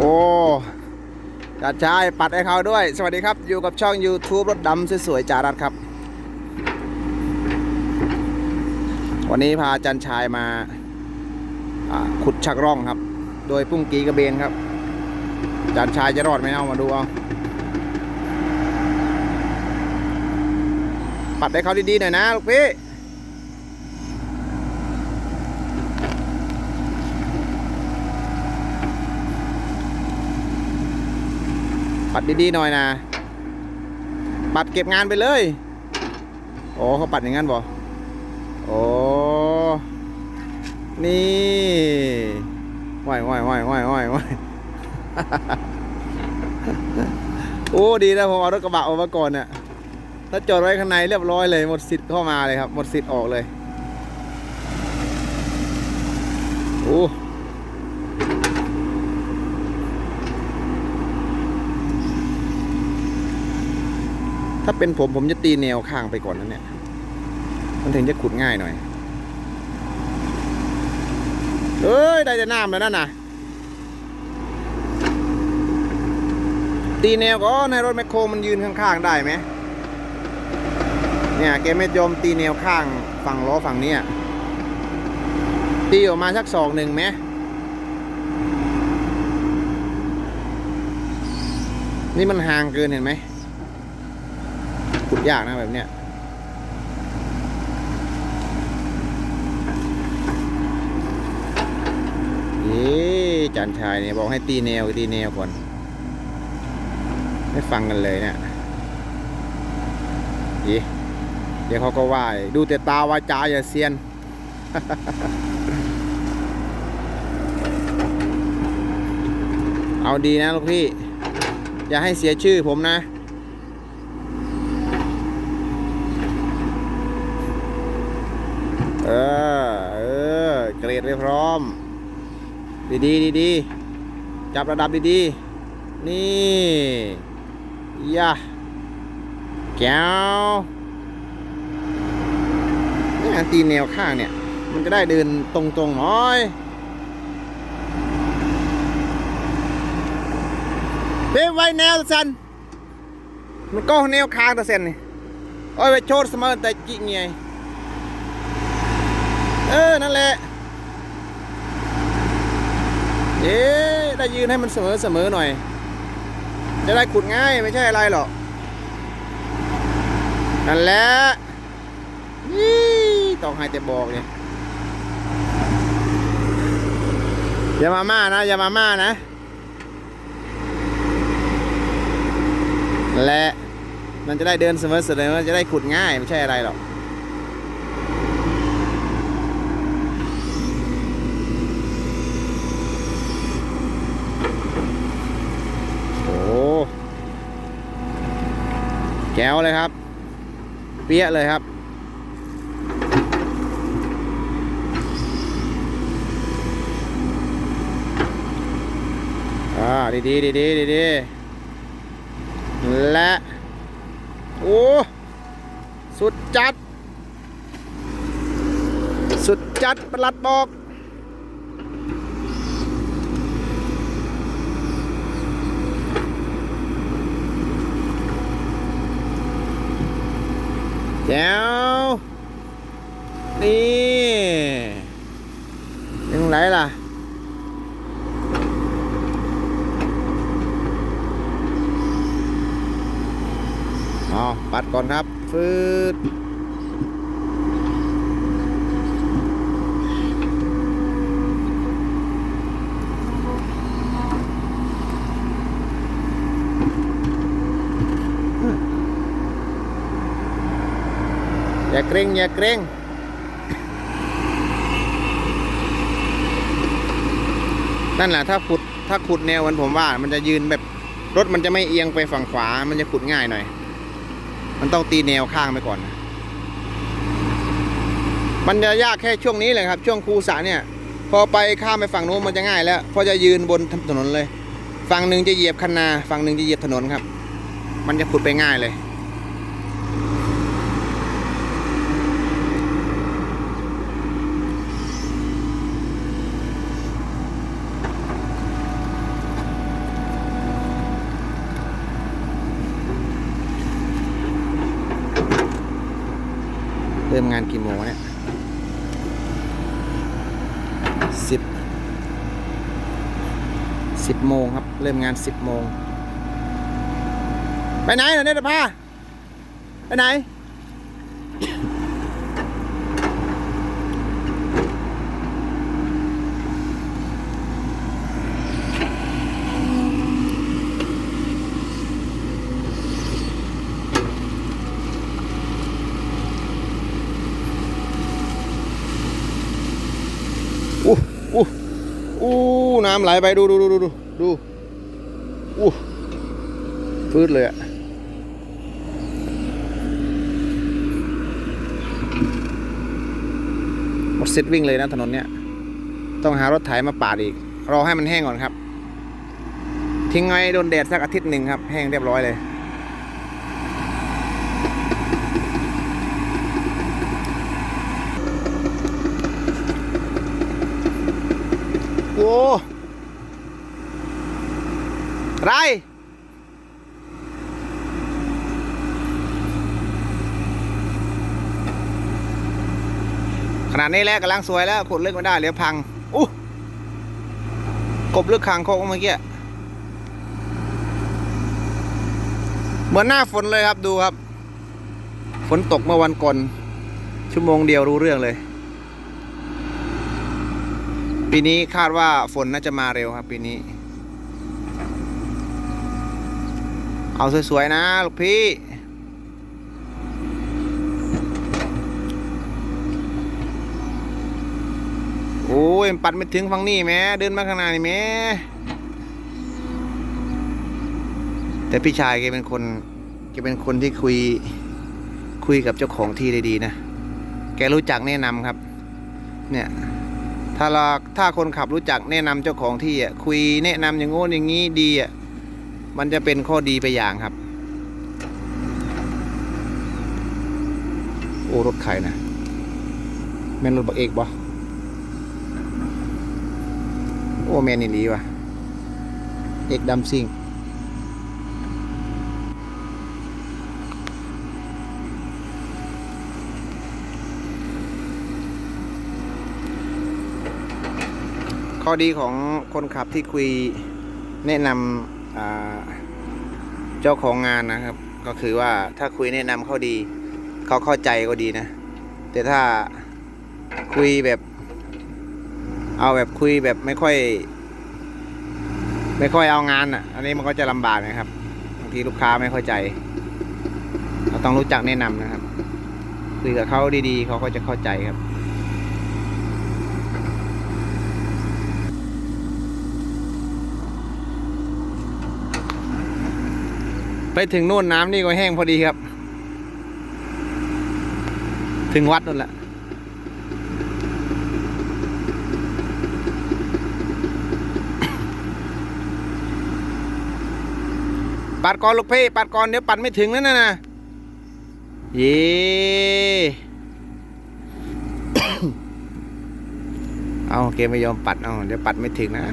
โอ้จัดชายปัดให้เขาด้วย สวัสดีครับ อยู่กับช่อง YouTube รถดำสวยๆจารัดครับ วันนี้พาจันชายมาขุดชักร่องครับ โดยปุ้งกีกระเบนครับ จันชายจะรอดไหมเอามาดูเอา ปัดให้เขาดีๆหน่อยนะลูกพี่ ปัดดีๆหน่อยนะ ปัดเก็บงานไปเลยโอ้เขาปัดอย่างนั้นบ่โอ้นี่ว่ายว่ายว่ายว่ายว่ายว่ายโอ้ดีนะผมเอารถกระบะออกมาก่อนเนี่ยถ้าจอดไว้ข้างในเรียบร้อยเลยหมดสิทธิ์เข้ามาเลยครับ หมดสิทธิ์ออกเลยโอ้ ถ้าเป็นผมผมจะตีแนวข้างไปก่อนนะเนี่ย มันถึงจะขุดง่ายหน่อย เอ้ย ได้แต่น้ำแล้วนั่นน่ะ ตีแนวก็ในรถแมคโครมันยืนข้างๆได้ไหม เนี่ยแกไม่ยอมตีแนวข้างฝั่งล้อฝั่งนี้ตีออกมาสักศอกหนึ่งไหมนี่มันห่างเกินเห็นไหม ดยากนะแบบเนี้ยเอ๊จันชายเนี่ยบอกให้ตีแนวตีแนวก่อนไม่ฟังกันเลยเนี่ยอีเดี๋ยวเขาก็ว่าอีกดูแต่ตาวาจาอย่าเซียนเอาดีนะลูกพี่ อย่าให้เสียชื่อผมนะ เออ เออ เกรดไว้พร้อม ดีดีดีดีๆจับระดับดีดีๆนี่ยะแก้วนี่ตีแนวข้างเนี่ย มันจะได้เดินตรงๆหน่อยเฮ้ยไว้แนวตะสันมันก็แนวข้างตะเซนนี่โอ้ยไปโชดเสมอแต่จิเงีย เออ นั่นแหละ เอ๊ะได้ยืนให้มันเสมอเสมอหน่อย จะได้ขุดง่ายไม่ใช่อะไรหรอก นั่นแหละนี่ต้องให้แต่บอกเนี่ยอย่ามาม่านะอย่ามาม่านะนั่นแหละมันจะได้เดินเสมอเสมอจะได้ขุดง่ายไม่ใช่อะไรหรอก โอ้ แกวเลยครับ เปี้ยเลยครับ อ่า ดีดีดีดีดีดีและ โอ้ สุดจัด สุดจัดประหลัดบอก แจ๋วนี่ยังไหนล่ะอ๋อปัดก่อนครับฟืด อย่าเกรงอย่าเกรงนั่นแหละถ้าขุดถ้าขุดแนววันผมว่า มันจะยืนแบบรถมันจะไม่เอียงไปฝั่งขวา มันจะขุดง่ายหน่อย มันต้องตีแนวข้างไปก่อน มันจะยากแค่ช่วงนี้เลยครับ ช่วงคูสระเนี่ย พอไปข้ามไปฝั่งโน้นมันจะง่ายแล้วพอจะยืนบนถนนเลย ฝั่งหนึ่งจะเหยียบคันนา ฝั่งหนึ่งจะเหยียบถนนครับ มันจะขุดไปง่ายเลย ริ่มงานกี่โมงเนี่ยสิบสิบโมงครับ เริ่มงานสิบโมง ไปไหนเหรอเนี่ยตพาไปไหน อู้อู้อู้น้ำไหลไปดูดูดูดูดูดูอู้ฟืดเลยอะหมดเซตวิ่งเลยนะถนนเนี้ยต้องหารถไถมาปาดอีก รอให้มันแห้งก่อนครับ ทิ้งไว้โดนแดดสักอาทิตย์หนึ่งครับ แห้งเรียบร้อยเลย โว้ ไร ขนาดนี้แล้วกำลังสวยแล้วขุดลึกไม่ได้เดี๋ยวพังอู้กบลึกคางโคกเมื่อกี้เหมือนหน้าฝนเลยครับดูครับ ฝนตกเมื่อวันก่อน ชั่วโมงเดียวรู้เรื่องเลย ปีนี้คาดว่าฝนน่าจะมาเร็วครับปีนี้ เอาสวยๆนะลูกพี่โอ้ยมันปัดไม่ถึงฝั่งนี้แม่เดินมาข้างหน้านี่แม่แต่พี่ชายแกเป็นคนแกเป็นคนที่คุยคุยกับเจ้าของที่ได้ดีนะ แกรู้จักแนะนำครับ เนี่ย ถ้าเราถ้าคนขับรู้จักแนะนำเจ้าของที่อะคุยแนะนำอย่างโน้นอย่างนี้ดีอะ มันจะเป็นข้อดีไปอย่างครับ โอ้รถใครนะแม่นรถบักเอกบ่โอ้แม่นนี่ดีว่ะ เอกดำซิงข้อดีของคนขับที่คุยแนะนำ เจ้าของงานนะครับ ก็คือว่าถ้าคุยแนะนำเขาดี เขาเข้าใจก็ดีนะ แต่ถ้าคุยแบบ เอาแบบคุยแบบไม่ค่อย ไม่ค่อยเอางานอะ อันนี้มันก็จะลำบากนะครับบางทีลูกค้าไม่เข้าใจ เราต้องรู้จักแนะนำนะครับคุยกับเขาดีๆ เขาก็จะเข้าใจครับ ไปถึงนู่นน้ำนี่ก็แห้งพอดีครับ ถึงวัดนั่นแหละปัดก่อนลูกพี่ปัดก่อนเดี๋ยวปัดไม่ถึงนั่นน่ะนะเย่เอาเกมไม่ยอมปัดเอาเดี๋ยวปัดไม่ถึงนะ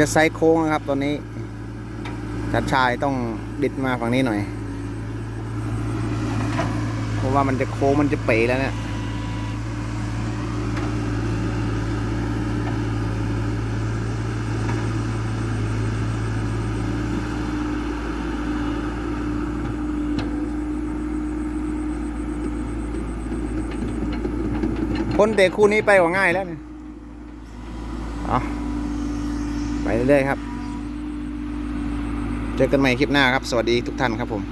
จะไซส์โค้งนะครับตอนนี้จัดชายต้องดิดมาฝั่งนี้หน่อย เพราะว่ามันจะโค้งมันจะเป๋แล้วเนี่ยคนเตะคู่นี้ไปกว่าง่ายแล้วเนี่ยเอา ไปเรื่อยๆครับ เจอกันใหม่คลิปหน้าครับ สวัสดีทุกท่านครับผม